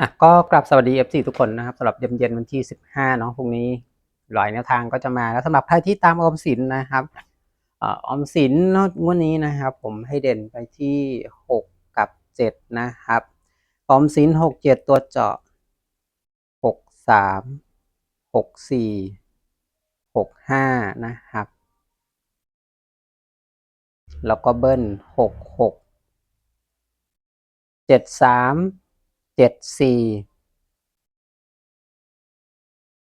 อะก็กลับสวัสดี FC ทุกคนนะครับสำหรับเย็นเย็นๆวันที่ 15เนาะพรุ่งนี้หลายแนวทางก็จะมาแล้วสำหรับใครที่ตามออมสินนะครับอ่อออมสินเนาะงวดนี้นะครับ ผมให้เด่นไปที่ 6 กับ 7 นะครับ ออมสิน 6 7 ตัวเจาะ 6 3 6 4 6 5 นะครับ แล้วก็เบิ้ล 6 6 7 3 เจ็ดสี่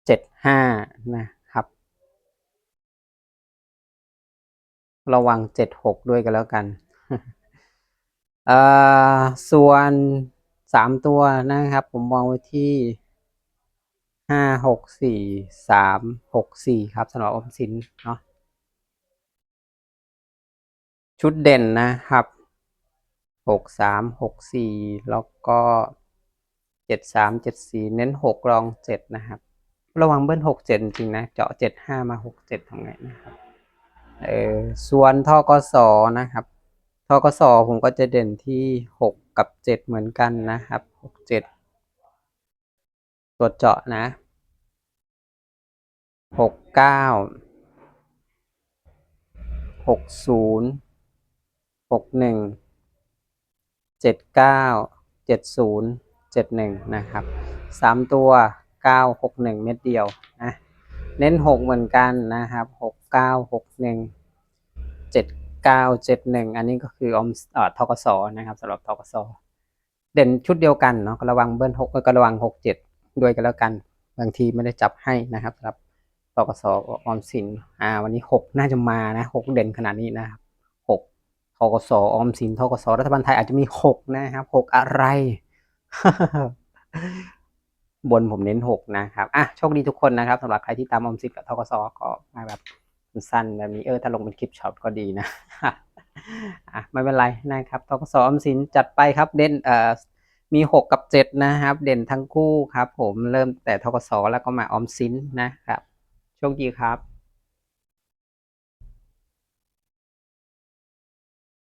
เจ็ดห้านะครับ ระวังเจ็ดหกด้วยกันแล้วกันเอ่อส่วนสามตัวนะครับ ผมมองไว้ที่ห้าหกสี่สามหกสี่ครับสำหรับออมสินเนาะชุดเด่นนะครับหกสามหกสี่แล้วก็ เจ็ดสามเจ็ดสี่เน้นหกรองเจ็ดนะครับ ระวังเบิ้ลหกเจ็ดจริงนะ เจาะเจ็ดห้ามาหกเจ็ดทำไงนะครับ เออส่วนทกสนะครับทกสผมก็จะเด่นที่หกกับเจ็ดเหมือนกันนะครับหกเจ็ดตัวเจาะนะหกเก้าหกศูนย์หกหนึ่งเจ็ดเก้าเจ็ดศูนย์ เจ็ดหนึ่งนะครับสามตัวเก้าหกหนึ่งเม็ดเดียวนะเน้นหกเหมือนกันนะครับหกเก้าหกหนึ่งเจ็ดเก้าเจ็ดหนึ่งอันนี้ก็คือออมเอ่อทกสนะครับสำหรับทกสเด่นชุดเดียวกันเนาะก็ระวังเบิ้ลหกก็ระวังหกเจ็ดด้วยกันแล้วกัน บางทีไม่ได้จับให้นะครับสำหรับทกสออมสินอ่าวันนี้หกน่าจะมานะหกเด่นขนาดนี้นะครับหกทกสออมสินทกสรัฐบาลไทยอาจจะมีหกนะครับหกอะไร บนผมเน้นหกนะครับ อะ โชคดีทุกคนนะครับสำหรับใครที่ตามอมสินกับทกสก็มาแบบสั้นแบบนี้เออถ้าลงเป็นคลิปช็อตก็ดีนะอะไม่เป็นไรนะครับทกสออมสินจัดไปครับเด่นเอ่อมีหกกับเจ็ดนะครับ เด่นทั้งคู่ครับ ผมเริ่มแต่ทกสแล้วก็มาออมสินนะครับ โชคดีครับ